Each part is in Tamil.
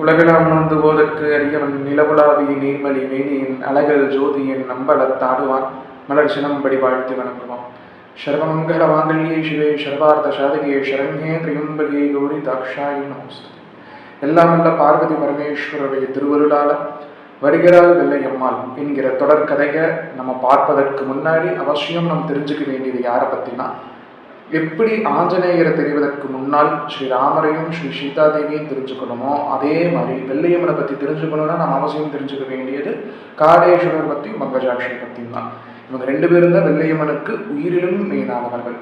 உலகெல்லாம் உணர்ந்து போதற்கு அறியவன் நிலவுலாவிய நீர்மலி மேனியின் அழகல் ஜோதியின் நம்பலத் தாடுவான். மலர் சினம்படி வாழ்த்து வணங்குவான் சர்வமங்கல மாங்கல்யே சிவே சர்வார்த்த சாதகியே சரண்யே திரியம்பகே கௌரி தாக்ஷாயி நமஸ்து. எல்லாம் உள்ள பார்வதி பரமேஸ்வரருடைய திருவருளால வருகிறாள் வெள்ளையம்மாள் என்கிற தொடர்கதையை நம்ம பார்ப்பதற்கு முன்னாடி அவசியம் நம்ம தெரிஞ்சுக்க வேண்டியது யாரை பற்றினா எப்படி ஆஞ்சநேயரை தெரிவதற்கு முன்னால் ஸ்ரீராமரையும் ஸ்ரீ சீதா தேவியும் தெரிஞ்சுக்கணுமோ அதே மாதிரி வெள்ளையம்மனை பற்றி தெரிஞ்சுக்கணும்னா நம்ம அவசியம் தெரிஞ்சுக்க வேண்டியது காடேஸ்வரர் பற்றி மங்கஜாட்சியை பற்றியும் தான். இவங்க ரெண்டு பேரும் தான் வெள்ளையம்மனுக்கு உயிரிலும் மெயினானவர்கள்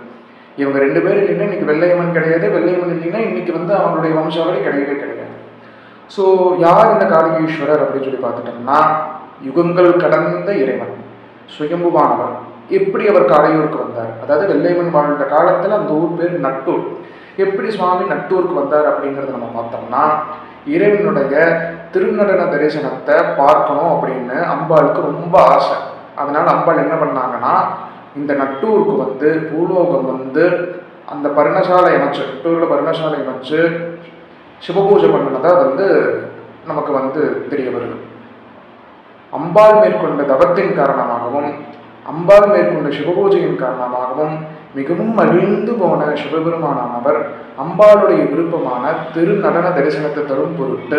இவங்க ரெண்டு பேரும் இல்லைன்னா இன்னைக்கு வெள்ளையம்மன் கிடையாது வெள்ளையம்மன் இல்லைன்னா இன்னைக்கு வந்து அவங்களுடைய வம்சாவளி கிடையவே கிடையாது. ஸோ யார் இந்த காளிகேஸ்வரர் அப்படின்னு சொல்லி பார்த்துட்டோம்னா யுகங்கள் கடந்த இறைவன் சுயம்புவானவர். எப்படி அவர் காளையூருக்கு வந்தார்? அதாவது வெள்ளைமன் வாழ்ந்த காலத்தில் அந்த ஊர் பேர் நட்டூர். எப்படி சுவாமி நட்டூருக்கு வந்தார் அப்படிங்கிறத நம்ம பார்த்தோம்னா இறைவனுடைய திருநடன தரிசனத்தை பார்க்கணும் அப்படின்னு அம்பாளுக்கு ரொம்ப ஆசை. அதனால் அம்பாள் என்ன பண்ணாங்கன்னா இந்த நட்டூருக்கு வந்து பூலோகம் வந்து அந்த பர்ணசாலை அமைச்சு நட்டூரில் பர்ணசாலை அமைச்சு சிவபூஜை பண்ணினதாக வந்து நமக்கு வந்து தெரிய வருது. அம்பாள் மேற்கொண்ட தவத்தின் காரணமாகவும் அம்பாள் மேற்கொண்ட சிவபூஜையின் காரணமாகவும் மிகவும் மகிழ்ந்து போன சிவபெருமானானவர் அம்பாளுடைய விருப்பமான திருநடன தரிசனத்தை தரும் பொருட்டு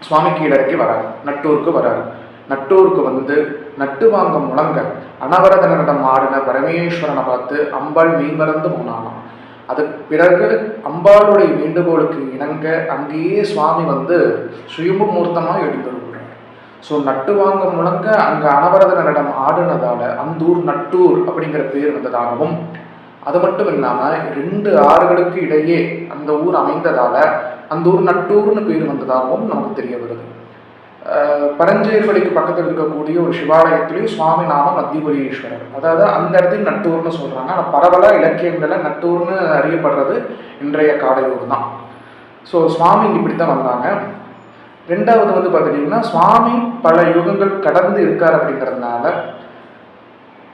சுவாமி கீழறக்கி வரார் நட்டூருக்கு வரார். நட்டூருக்கு வந்து நட்டு வாங்க முழங்க அனவரத நடனம் ஆடின பரமேஸ்வரனை பார்த்து அம்பாள் மெய்மறந்து போனானாம் அது பிறகு அம்பாளுடைய வேண்டுகோளுக்கு இணங்க அங்கேயே சுவாமி வந்து சுயம்பு மூர்த்தமாக எழுந்திருக்கிறார் ஸோ நட்டு வாங்க முழங்க அங்கே அனவரத நடனம் அந்தூர் நட்டூர் அப்படிங்கிற பேர் வந்ததாகவும் அது மட்டும் இல்லாமல் ரெண்டு ஆறுகளுக்கு இடையே அந்த ஊர் அமைந்ததால் அந்த ஊர் நட்டூர்னு பேர் வந்ததாகவும் நமக்கு தெரிய வருது. அஹ் பக்கத்தில் இருக்கக்கூடிய ஒரு சிவாலயத்திலையும் சுவாமி நாம மத்தியபுரீஸ்வரர் அதாவது அந்த இடத்துக்கு நட்டூர்னு சொல்கிறாங்க ஆனால் பரவல இலக்கியங்களில் நட்டூர்னு அறியப்படுறது இன்றைய காடையூர் தான். ஸோ சுவாமி இப்படி தான் வந்தாங்க. ரெண்டாவது வந்து பார்த்துட்டிங்கன்னா சுவாமி பல யுகங்கள் கடந்து இருக்கார் அப்படிங்கிறதுனால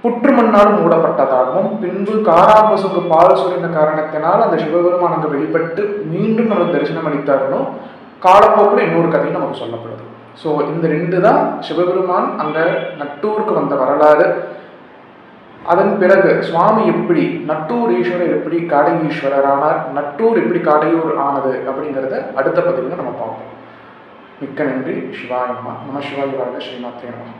புற்றுமண்ணால் மூடப்பட்டதாகவும் பின்பு காராம்பசுக்கு பால் சுரிந்த காரணத்தினால் அந்த சிவபெருமான் அங்கே வெளிப்பட்டு மீண்டும் நமக்கு தரிசனம் அளித்தாருன்னு காலப்போக்கில் இன்னொரு கதையும் நமக்கு சொல்லப்படுது. ஸோ இந்த ரெண்டு தான் சிவபெருமான் அங்கே நட்டூருக்கு வந்த வரலாறு. அதன் பிறகு சுவாமி எப்படி நட்டூர் ஈஸ்வரர் எப்படி காடகீஸ்வரர் ஆனார் நட்டூர் எப்படி காடையூர் ஆனது அப்படிங்கிறத அடுத்த பதிவில் நம்ம பார்ப்போம். மிக்க நன்றி சிவாய நம நம சிவாய வாழ்க ஸ்ரீமாத்திரே நம